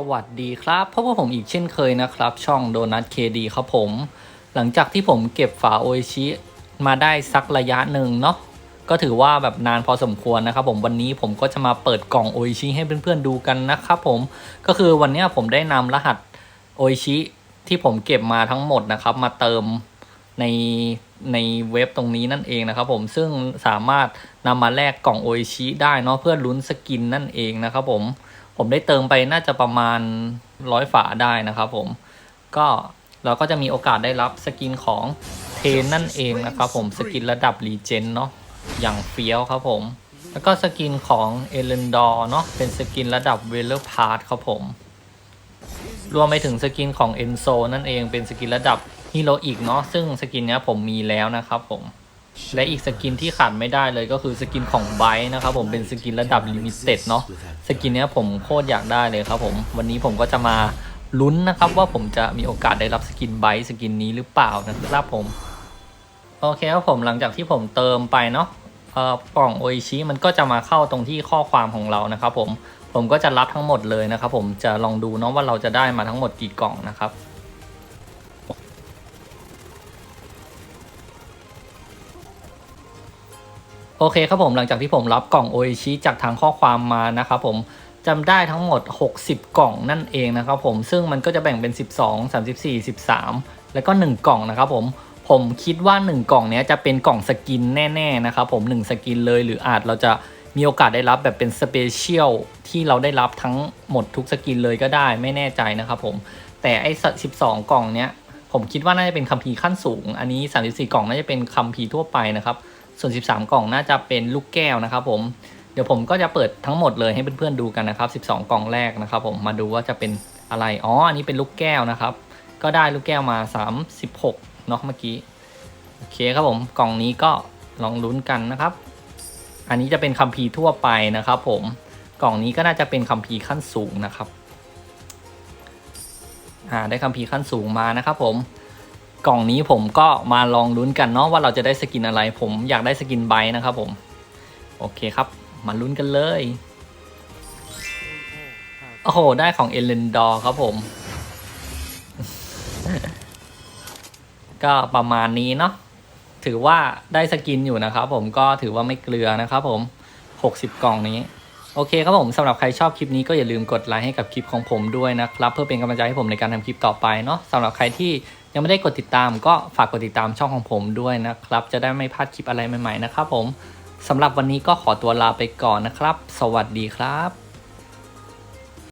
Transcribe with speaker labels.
Speaker 1: สวัสดีครับพบกับผมอีกเช่นเคยนะครับ ช่องโดนัทเคดีครับผม หลังจากที่ผมเก็บฝาโอชิมาได้สักระยะหนึ่งเนาะก็ถือว่าแบบนานพอสมควรนะครับผมวันนี้ผมก็จะมาเปิดกล่องโอชิให้เพื่อนๆดูกันนะครับผมก็คือวันนี้ผมได้นำรหัสโอชิที่ผมเก็บมาทั้งหมดนะครับ มาเติมใน ในเว็บตรงนี้นั่นเองนะครับผมซึ่งสามารถนำมาแลกกล่องโอชิได้เนาะเพื่อลุ้นสกินนั่นเองนะครับผมผมได้เติมไปน่าจะประมาณร้อยฝาได้นะครับผมก็เราก็จะมีโอกาสได้รับสกินของเทนนั่นเองนะครับผมสกินระดับรีเจนเนาะอย่างเฟี้ยวครับผม แล้วก็สกินของเอเลนดอร์เนาะเป็นสกินระดับเวลเลอร์พาร์ครับผม รวมไปถึงสกินของเอนโซนั่นเองเป็นสกินระดับฮีโร่อีกเนาะซึ่งสกินเนี้ยผมมีแล้วนะครับผม และอีกสกินที่ขาดไม่ได้เลยก็คือสกินของไบต์นะครับผมเป็นสกินระดับลิมิเต็ดเนาะสกินเนี้ยผมโคตรอยากได้เลยครับผม วันนี้ผมก็จะมาลุ้นนะครับว่าผมจะมีโอกาสได้รับสกินไบต์สกินนี้หรือเปล่านะครับผม โอเคครับผมหลังจากที่ผมเติมไปเนาะ กล่องโออิชิมันก็จะมาเข้าตรงที่ข้อความของเรานะครับผมผมก็จะรับทั้งหมดเลยนะครับผมจะลองดูเนาะว่าเราจะได้มาทั้งหมดกี่กล่องนะครับโอเคครับผมหลังจากที่ผมรับกล่องโออิชิจากทางข้อความมานะครับผมจำได้ทั้งหมด 60 กล่องนั่นเองนะครับผมซึ่งมันก็จะแบ่งเป็น 12 34 13 แล้วก็ 1 กล่องนะครับผม ผมคิดว่า 1 กล่องนี้จะเป็นกล่องสกินแน่ๆนะครับผม1สกินเลยหรืออาจเราจะมีโอกาสได้รับแบบเป็นสเปเชียลที่เราได้รับทั้งหมดทุกสกินเลยก็ได้ไม่แน่ใจนะครับผมแต่ไอ้12 กล่องเนี้ยผมคิดว่าน่าจะเป็นคัมภีร์ขั้นสูง อันนี้ 34 กล่องน่าจะเป็นคัมภีร์ทั่วไปนะครับส่วน 13 กล่องน่าจะเป็นลูกแก้วนะครับผมเดี๋ยวผมก็จะเปิดทั้งหมดเลยให้เพื่อนๆดูกันนะครับ 12 กล่องแรกนะครับ ผมมาดูว่าจะเป็นอะไรอ๋ออันนี้เป็นลูกแก้วนะครับ ก็ได้ลูกแก้วมา 36 เนาะเมื่อกี้โอเคครับผมกล่องนี้ก็ลองลุ้นกันนะครับ อันนี้จะเป็นคัมภีร์ทั่วไปนะครับ ผมกล่องนี้ก็น่าจะเป็นคัมภีร์ขั้นสูงนะครับอ่าได้คัมภีร์ขั้นสูงมานะครับ ผมกล่องนี้ผมก็มาลองลุ้นกันเนาะว่าเราจะได้สกินอะไร ผมอยากได้สกินไบนะครับ ผม โอเคครับ มาลุ้นกันเลยโอ้โหได้ของเอเลนดอร์ครับผม ก็ประมาณนี้เนาะถือว่าได้สกินอยู่นะครับผมก็ถือว่าไม่เกลือนะครับผม 60 กล่องนี้ โอเคครับผมสำหรับใครชอบคลิปนี้ก็อย่าลืมกดไลค์ให้กับคลิปของผมด้วยนะครับ เพื่อเป็นกำลังใจให้ผมในการทำคลิปต่อไปเนาะสำหรับใครที่ยังไม่ได้กดติดตามก็ฝากกดติดตามช่องของผมด้วยนะครับ จะได้ไม่พลาดคลิปอะไรใหม่ๆนะครับผมสำหรับวันนี้ก็ขอตัวลาไปก่อนนะครับ สวัสดีครับ